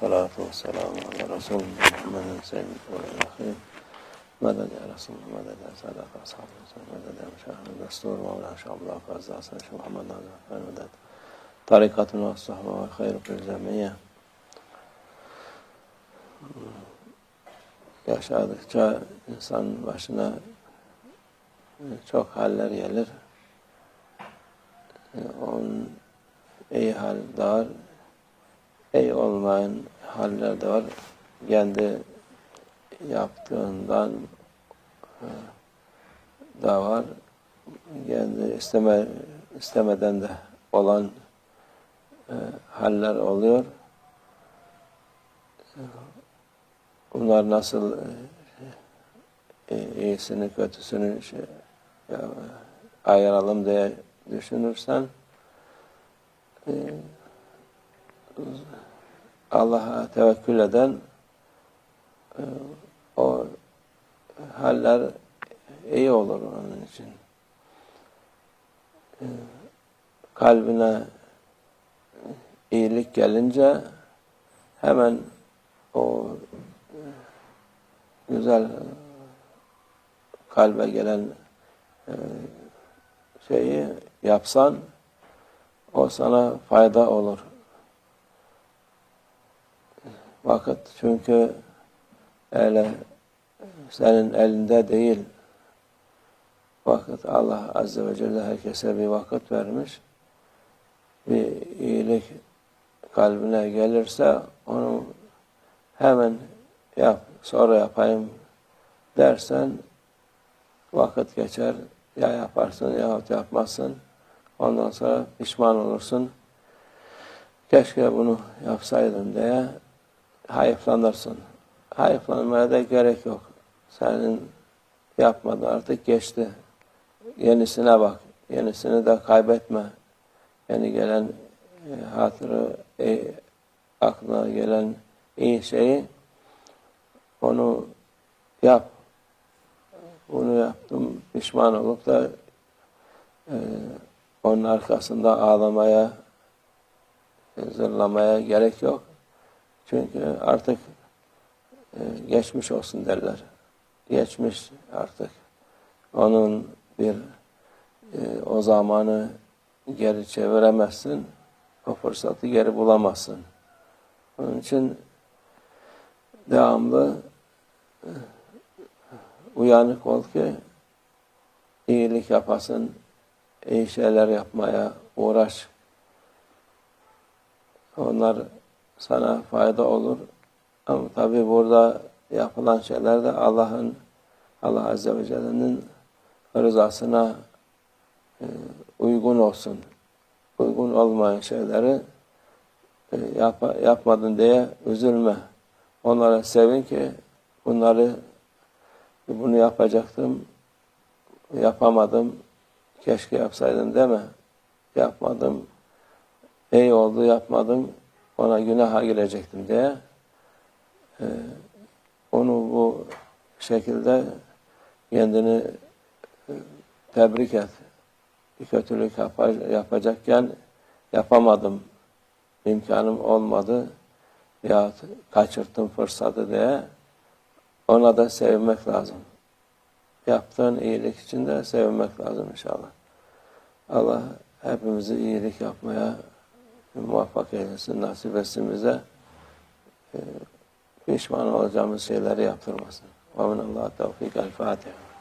Salatu ve selamu ala Resulü Muhammedin ve ahi. Medet ya Resulü, medet ya salat ashabı, medet ya. Tarikatın ve sahbe ve hayru. Yaşadıkça insan başına çok haller gelir. Ee, onun iyi hal de var, iyi olmayan haller var. Kendi yaptığından e, da var. Kendi isteme, istemeden de olan e, haller oluyor. Bunlar nasıl e, iyisini kötüsünü şey, ayıralım diye düşünürsen Allah'a tevekkül eden e, o haller iyi olur onun için. E, kalbine iyilik gelince hemen o güzel kalbe gelen e, şeyi yapsan o sana fayda olur. Vakit çünkü öyle senin elinde değil. Vakit Allah Azze ve Celle herkese bir vakit vermiş. Bir iyilik kalbine gelirse onu hemen yap, sonra yapayım dersen vakit geçer. Ya yaparsın yahut yapmazsın. Ondan sonra pişman olursun. Keşke bunu yapsaydım diye hayıflanırsın. Hayıflanmaya da gerek yok. Senin yapmadın artık geçti. Yenisine bak. Yenisini de kaybetme. Yeni gelen e, hatırı, e, aklına gelen iyi şeyi onu yap. Bunu yaptım. Pişman olup da e, onun arkasında ağlamaya, zırlamaya gerek yok. Çünkü artık e, geçmiş olsun derler. Geçmiş artık. Onun bir e, o zamanı geri çeviremezsin. O fırsatı geri bulamazsın. Onun için devamlı e, uyanık ol ki iyilik yapasın, iyi şeyler yapmaya uğraş. Onlar sana fayda olur. Ama tabi burada yapılan şeyler de Allah'ın Allah Azze ve Celle'nin rızasına e, uygun olsun. Uygun olmayan şeyleri e, yap, yapmadın diye üzülme. Onlara sevin ki bunları bunu yapacaktım, yapamadım, keşke yapsaydım deme. Yapmadım, iyi oldu yapmadım, ona günaha girecektim diye. Ee, onu bu şekilde kendini e, tebrik et. Bir kötülük yapacakken yapamadım, imkanım olmadı ya kaçırttım fırsatı diye ona da sevinmek lazım. Yaptığın iyilik için de sevinmek lazım inşallah. Allah hepimizi iyilik yapmaya muvaffak eylesin, nasip etsin bize. Ee, pişman olacağımız şeyleri yaptırmasın. Ve minallah tevfik. El Fatiha.